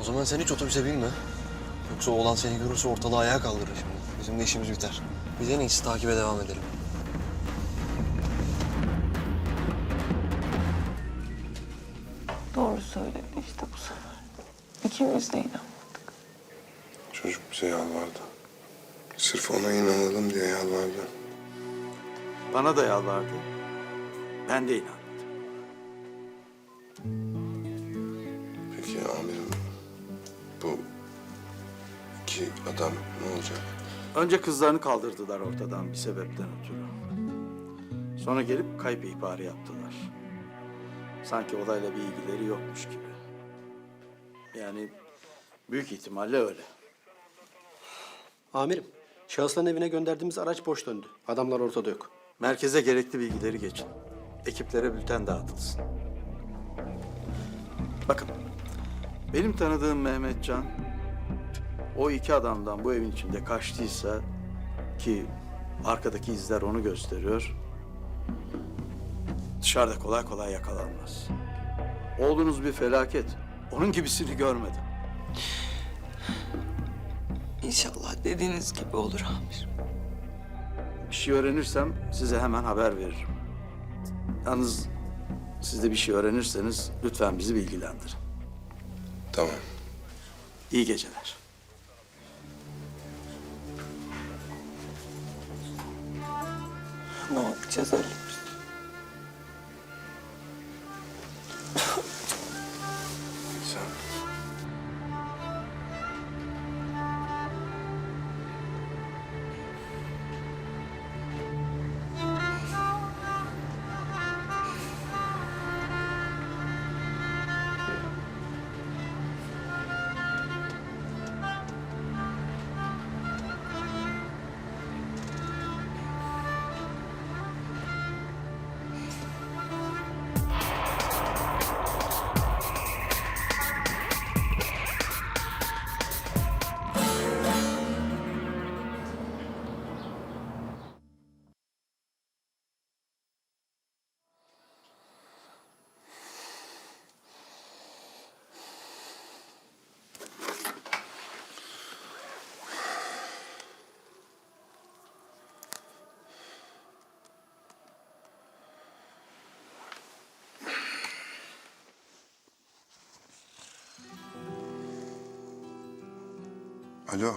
O zaman sen hiç otobüse binme. Yoksa oğlan seni görürse ortalığı ayağa kaldırır şimdi. Bizim de işimiz biter. Biz en iyisi takibe devam edelim. Doğru söyledi işte bu sefer. İkimiz de inanmadık. Çocuk bize yalvardı. Sırf ona inanalım diye yalvardı. Bana da yalvardı. Ben de inandım. Peki amirim, iki adam ne olacak? Önce kızlarını kaldırdılar ortadan bir sebepten ötürü. Sonra gelip kayıp ihbarı yaptılar. Sanki olayla bir ilgileri yokmuş gibi. Yani büyük ihtimalle öyle. Amirim, şahısların evine gönderdiğimiz araç boş döndü. Adamlar ortada yok. Merkeze gerekli bilgileri geçin. Ekiplere bülten dağıtılsın. Bakın, benim tanıdığım Mehmetcan, o iki adamdan bu evin içinde kaçtıysa ki arkadaki izler onu gösteriyor, dışarıda kolay kolay yakalanmaz. Oğlunuz bir felaket. Onun gibisini görmedim. İnşallah dediğiniz gibi olur amirim. Bir şey öğrenirsem size hemen haber veririm. Yalnız siz de bir şey öğrenirseniz lütfen bizi bilgilendirin. Tamam. İyi geceler. Ne yapacağız Alo,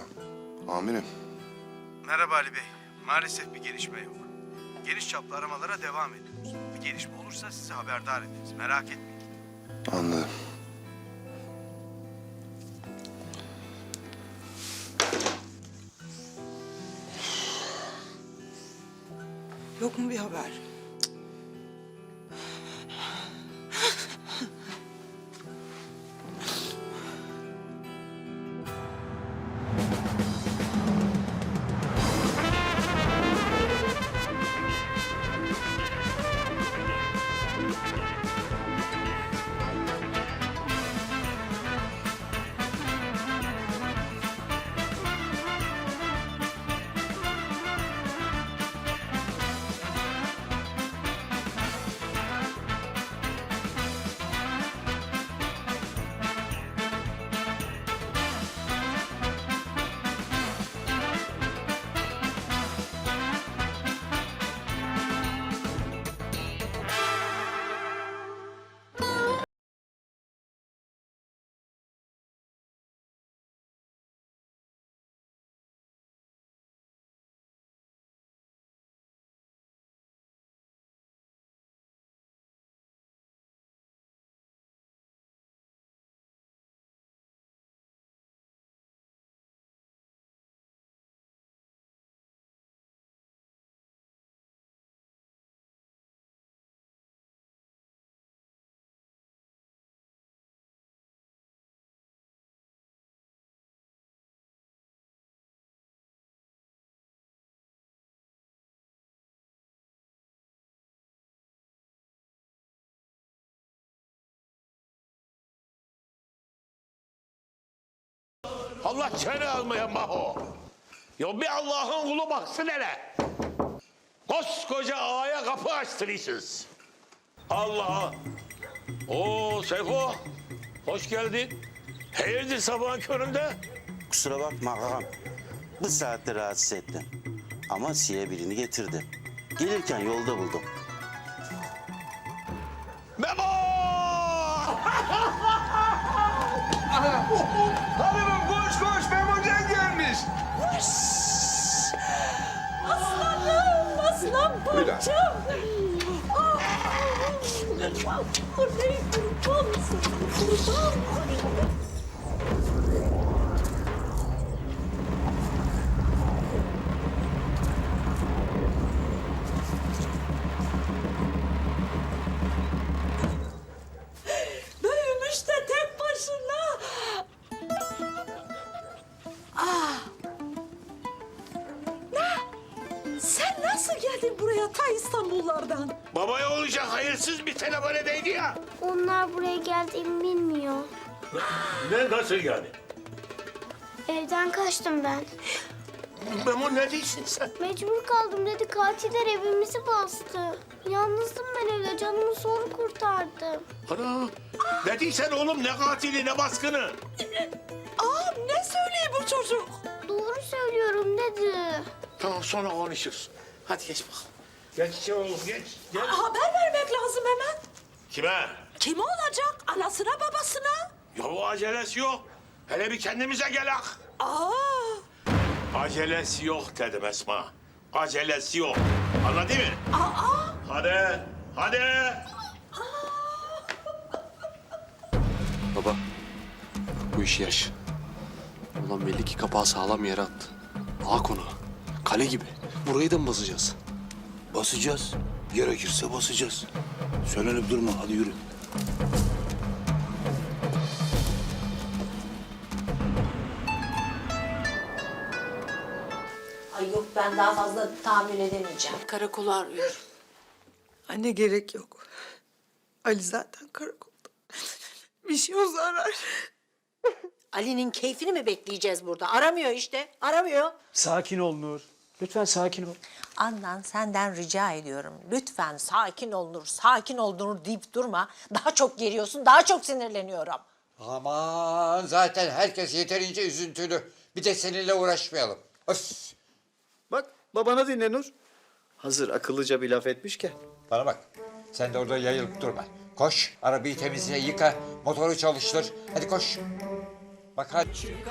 amirim. Merhaba Ali Bey. Maalesef bir gelişme yok. Geniş çaplı aramalara devam ediyoruz. Bir gelişme olursa sizi haberdar ederiz. Merak etmeyin. Anladım. Yok mu bir haber? Allah seni almaya Maho. Ya bir Allah'ın kulu baksın hele. Koskoca ağaya kapı açtırıyorsunuz. Allah. Oo Seyfo. Hoş geldin. Hayırdır sabahın köründe? Kusura bakma ağam. Bu saatte rahatsız ettim. Ama siye birini getirdim. Gelirken yolda buldum. Memo! oh nasıl geldin buraya ta İstanbullardan? Babaya olacak hayırsız bir telefon edeydi ya. Onlar buraya geldiğimi bilmiyor. Ne nasıl yani? Evden kaçtım ben. Memo ne diyorsun sen? Mecbur kaldım dedi katiller evimizi bastı. Yalnızdım ben evde canımı zor kurtardım. Ana ne diyorsun oğlum ne katili ne baskını? Aa ne söylüyor bu çocuk? Doğru söylüyorum dedi. Tamam sonra konuşuruz. Hadi geç bakalım. Geç içeri oğlum geç. Gel. Haber vermek lazım hemen. Kime? Kim olacak? Anasına babasına? Ya o acelesi yok. Hele bir kendimize gelak. Aa Acelesi yok dedim Esma. Acelesi yok. Anladın mı? aa Hadi. Hadi. Baba, bu iş yaş. Ulan belli ki kapağı sağlam yere attı. Ağa konu. Kale gibi. Burayı da mı basacağız? Basacağız. Gerekirse basacağız. Söylenip durma hadi yürü. Ay yok ben daha fazla tahammül edemeyeceğim. Karakolu arıyor. Anne gerek yok. Ali zaten karakolda. Bir şey olsa arar. Ali'nin keyfini mi bekleyeceğiz burada? Aramıyor işte, aramıyor. Sakin ol Nur. Lütfen sakin ol. Andan senden rica ediyorum. Lütfen sakin ol Nur, sakin ol Nur deyip durma. Daha çok geriyorsun, daha çok sinirleniyorum. Aman zaten herkes yeterince üzüntülü. Bir de seninle uğraşmayalım. Öf. Bak babana dinle Nur. Hazır akıllıca bir laf etmişken. Bana bak. Sen de orada yayılıp durma. Koş, arabayı temizle, yıka, motoru çalıştır. Hadi koş. Bak hadi.